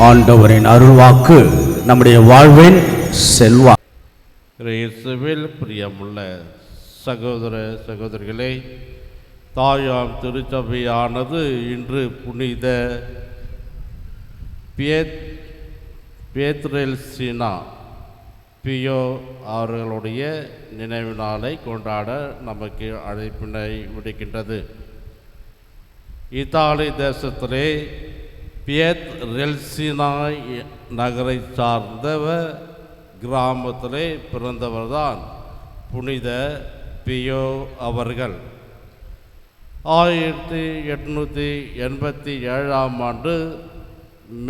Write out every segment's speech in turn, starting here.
ஆண்டவரின் அருள்வாக்கு நம்முடைய வாழ்வின் செல்வா இயேசுவில் பிரியமுள்ள சகோதர சகோதரிகளே தாயாம் திருச்சபையானது இன்று புனித பியத் பேத்ரெல் சீனா பியோ அவர்களுடைய நினைவு நாளை கொண்டாட நமக்கு அழைப்பினை விடுக்கின்றது. இத்தாலி தேசத்திலே பியத் ரெல்சினா நகரை சார்ந்தவ கிராமத்திலே பிறந்தவர்தான் புனித பியோ அவர்கள். ஆயிரத்தி எட்நூற்றி எண்பத்தி ஏழாம் ஆண்டு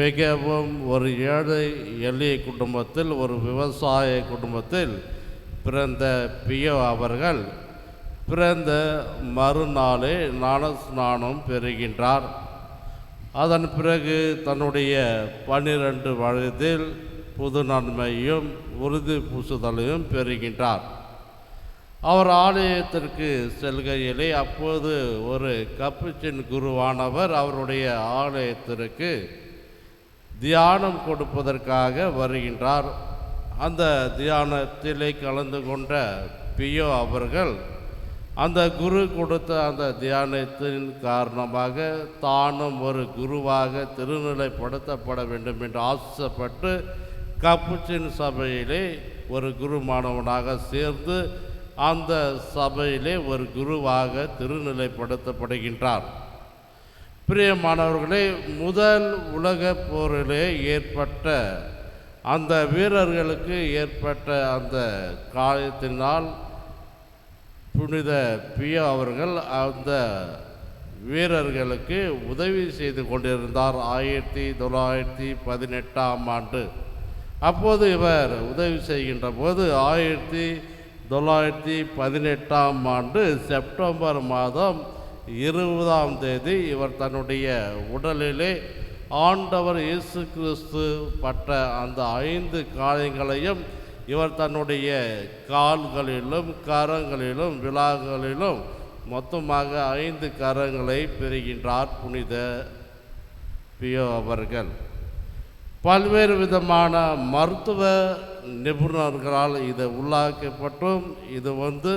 மிகவும் ஒரு ஏழை எளிய குடும்பத்தில் ஒரு விவசாய குடும்பத்தில் பிறந்த பியோ அவர்கள். பிறந்த மறுநாளே ஞானஸ்நானம் பெறுகின்றார். அதன் பிறகு தன்னுடைய பன்னிரண்டு வயதில் புது நன்மையும் உறுதி பூசுதலையும் பெறுகின்றார். அவர் ஆலயத்திற்கு செல்கையிலே அப்போது ஒரு கப்புச்சின் குருவானவர் அவருடைய ஆலயத்திற்கு தியானம் கொடுப்பதற்காக வருகின்றார். அந்த தியானத்திலே கலந்து கொண்ட பியோ அவர்கள் அந்த குரு கொடுத்த அந்த தியானத்தின் காரணமாக தானும் ஒரு குருவாக திருநிலைப்படுத்தப்பட வேண்டும் என்று ஆசைப்பட்டு கப்புச்சின் சபையிலே ஒரு குரு மாணவனாக சேர்ந்து அந்த சபையிலே ஒரு குருவாக திருநிலைப்படுத்தப்படுகின்றார். பிரியமானவர்களே முதல் உலகப் போரிலே ஏற்பட்ட அந்த வீரர்களுக்கு ஏற்பட்ட அந்த காயத்தினால் புனித பியா அவர்கள் அந்த வீரர்களுக்கு உதவி செய்து கொண்டிருந்தார் ஆயிரத்தி தொள்ளாயிரத்தி பதினெட்டாம் ஆண்டு. அப்போது இவர் உதவி செய்கின்ற போது ஆயிரத்தி தொள்ளாயிரத்தி பதினெட்டாம் ஆண்டு செப்டம்பர் மாதம் இருபதாம் தேதி இவர் தன்னுடைய உடலிலே ஆண்டவர் இயேசு கிறிஸ்து பட்ட அந்த ஐந்து காயங்களையும் இவர் தன்னுடைய கால்களிலும் கரங்களிலும் விழாக்களிலும் மொத்தமாக ஐந்து கரங்களை பெறுகின்றார் புனித பியோ அவர்கள். பல்வேறு விதமான மருத்துவ நிபுணர்களால் இது உள்ளாக்கப்பட்டும். இது வந்து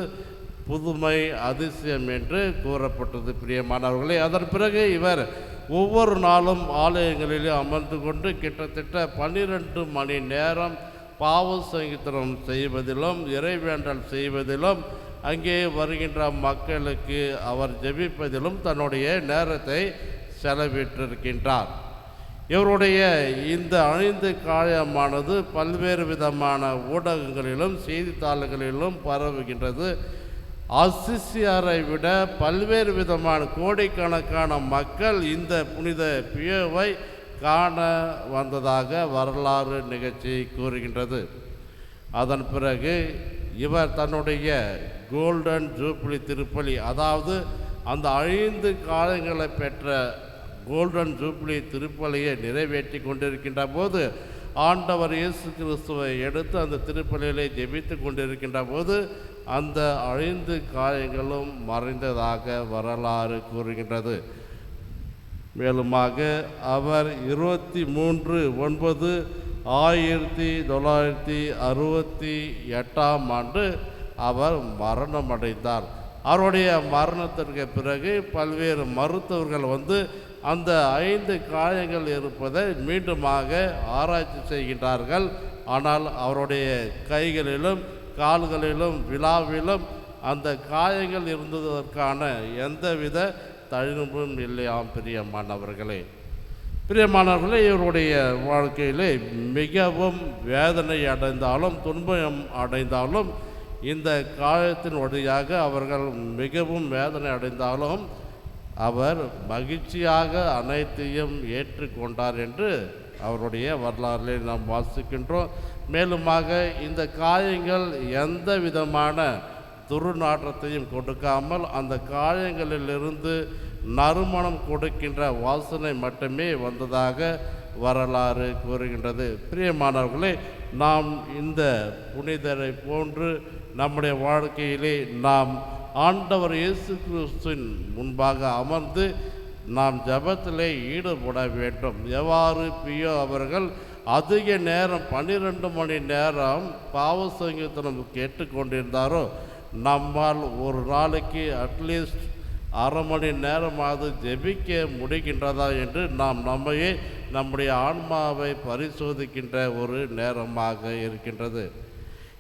புதுமை அதிசயம் என்று கூறப்பட்டது பிரியமானவர்களே. அதன் பிறகு இவர் ஒவ்வொரு நாளும் ஆலயங்களிலே அமர்ந்து கொண்டு கிட்டத்தட்ட பன்னிரெண்டு மணி நேரம் பாவ சங்கீத்திரம் செய்வதிலும் இறைவேண்டல் செய்வதிலும் அங்கே வருகின்ற மக்களுக்கு அவர் ஜெபிப்பதிலும் தன்னுடைய நேரத்தை செலவிட்டிருக்கின்றார். இவருடைய இந்த ஐந்து காயமானது பல்வேறு விதமான ஊடகங்களிலும் செய்தித்தாள்களிலும் பரவுகின்றது. அசிசியாரை விட பல்வேறு விதமான கோடிக்கணக்கான மக்கள் இந்த புனித பியோவை காண வந்ததாக வரலாறு நிகழ்ச்சி கூறுகின்றது. அதன் பிறகு இவர் தன்னுடைய கோல்டன் ஜூப்ளி திருப்பலி அதாவது அந்த ஐந்து காலங்களை பெற்ற கோல்டன் ஜூப்ளி திருப்பலியை நிறைவேற்றி கொண்டிருக்கின்ற போது ஆண்டவர் இயேசு கிறிஸ்துவை எடுத்து அந்த திருப்பலிகளை ஜெபித்து கொண்டிருக்கின்ற போது அந்த ஐந்து காயங்களும் மறைந்ததாக வரலாறு கூறுகின்றது. மேலுமாக அவர் இருபத்தி மூன்று ஒன்பது ஆயிரத்தி தொள்ளாயிரத்தி அறுபத்தி எட்டாம் ஆண்டு அவர் மரணமடைந்தார். அவருடைய மரணத்திற்கு பிறகு பல்வேறு மருத்துவர்கள் வந்து அந்த ஐந்து காயங்கள் இருப்பதை மீண்டுமாக ஆராய்ச்சி செய்கின்றார்கள். ஆனால் அவருடைய கைகளிலும் கால்களிலும் விழாவிலும் அந்த காயங்கள் இருந்ததற்கான எந்தவித தழுவும் இல்லையாம் பிரியமானவர்களே. பிரியமானவர்களே இவருடைய வாழ்க்கையிலே மிகவும் வேதனை அடைந்தாலும் துன்பம் அடைந்தாலும் இந்த காயத்தின் வழியாக அவர்கள் மிகவும் வேதனை அடைந்தாலும் அவர் மகிழ்ச்சியாக அனைத்தையும் ஏற்றுக்கொண்டார் என்று அவருடைய வரலாறுகளை நாம் வாசிக்கின்றோம். மேலுமாக இந்த காயங்கள் எந்த விதமான துருநாற்றத்தையும் கொடுக்காமல் அந்த காயங்களிலிருந்து நறுமணம் கொடுக்கின்ற வாசனை மட்டுமே வந்ததாக வரலாறு கூறுகின்றது. பிரியமானவர்களே நாம் இந்த புனிதரை போன்று நம்முடைய வாழ்க்கையிலே நாம் ஆண்டவர் இயேசு கிறிஸ்துவின் முன்பாக அமர்ந்து நாம் ஜபத்திலே ஈடுபட வேண்டும். எவ்வாறு? பியோ அவர்கள் அதிக நேரம் பன்னிரெண்டு மணி நேரம் பாவ சங்கீதனம் கேட்டுக்கொண்டிருந்தாரோ நம்மால் ஒரு நாளைக்கு அட்லீஸ்ட் அரை மணி நேரமாவது ஜெபிக்க முடிகின்றதா என்று நாம் நம்மையே நம்முடைய ஆன்மாவை பரிசோதிக்கின்ற ஒரு நேரமாக இருக்கின்றது.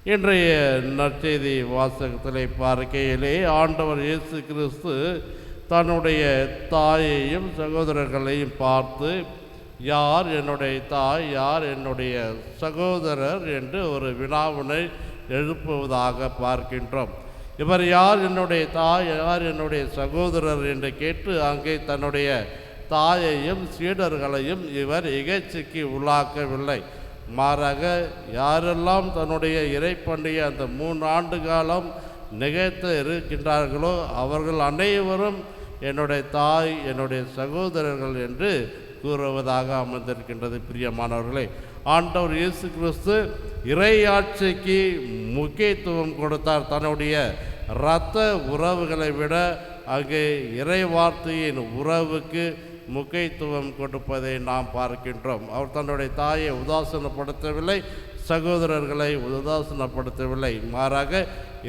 இன்றைய நற்செய்தி வாசகத்திலே பார்க்கையிலே ஆண்டவர் இயேசு கிறிஸ்து தன்னுடைய தாயையும் சகோதரர்களையும் பார்த்து யார் என்னுடைய தாய் யார் என்னுடைய சகோதரர்? என்று ஒரு வினாவினை எழுப்புவதாக பார்க்கின்றோம். இவர் யார் என்னுடைய தாய் யார் என்னுடைய சகோதரர் என்று கேட்டு அங்கே தன்னுடைய தாயையும் சீடர்களையும் இவர் இகழ்ச்சிக்கு உள்ளாக்கவில்லை. மாறாக யாரெல்லாம் தன்னுடைய இறைப்பண்டிகை அந்த மூன்று ஆண்டு காலம் நிகழ்த்த இருக்கின்றார்களோ அவர்கள் அனைவரும் என்னுடைய தாய் என்னுடைய சகோதரர்கள் என்று கூறுவதாக அமர்ந்திருக்கின்றது பிரியமானவர்களே ஆண்டவர் இயேசு கிறிஸ்து இறையாட்சிக்கு முக்கியத்துவம் கொடுத்தார். தன்னுடைய இரத்த உறவுகளை விட அங்கே இறைவார்த்தையின் உறவுக்கு முக்கியத்துவம் கொடுப்பதை நாம் பார்க்கின்றோம். அவர் தன்னுடைய தாயை உதாசீனப்படுத்தவில்லை சகோதரர்களை உதாசீனப்படுத்தவில்லை. மாறாக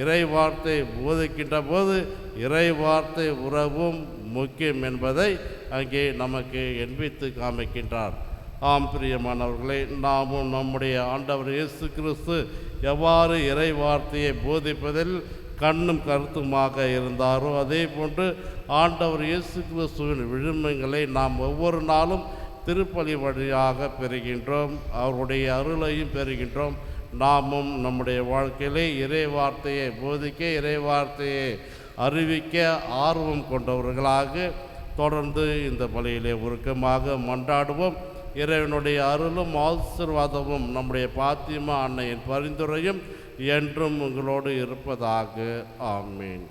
இறை வார்த்தை போதிக்கின்ற போது இறை வார்த்தை உறவும் முக்கியம் என்பதை அங்கே நமக்கு எண்பித்து காமிக்கின்றார். ஆம் பிரியமானவர்களே நாமும் நம்முடைய ஆண்டவர் இயேசு கிறிஸ்து எவ்வாறு இறை வார்த்தையை போதிப்பதில் கண்ணும் கருத்துமாக இருந்தாரோ அதே போன்று ஆண்டவர் இயேசு கிறிஸ்துவின் விழுமங்களை நாம் ஒவ்வொரு நாளும் திருப்பலி வழியாக பெறுகின்றோம் அவருடைய அருளையும் பெறுகின்றோம். நாமும் நம்முடைய வாழ்க்கையிலே இறை வார்த்தையை போதிக்க இறை வார்த்தையை அறிவிக்க ஆர்வம் கொண்டவர்களாக தொடர்ந்து இந்த பலியிலே உருக்கமாக மன்றாடுவோம். இறைவனுடைய அருளும் ஆசிர்வாதமும் நம்முடைய பாத்திமா அன்னையின் பரிந்துரையும் என்றும் உங்களோடு இருப்பதாக. ஆமீன்.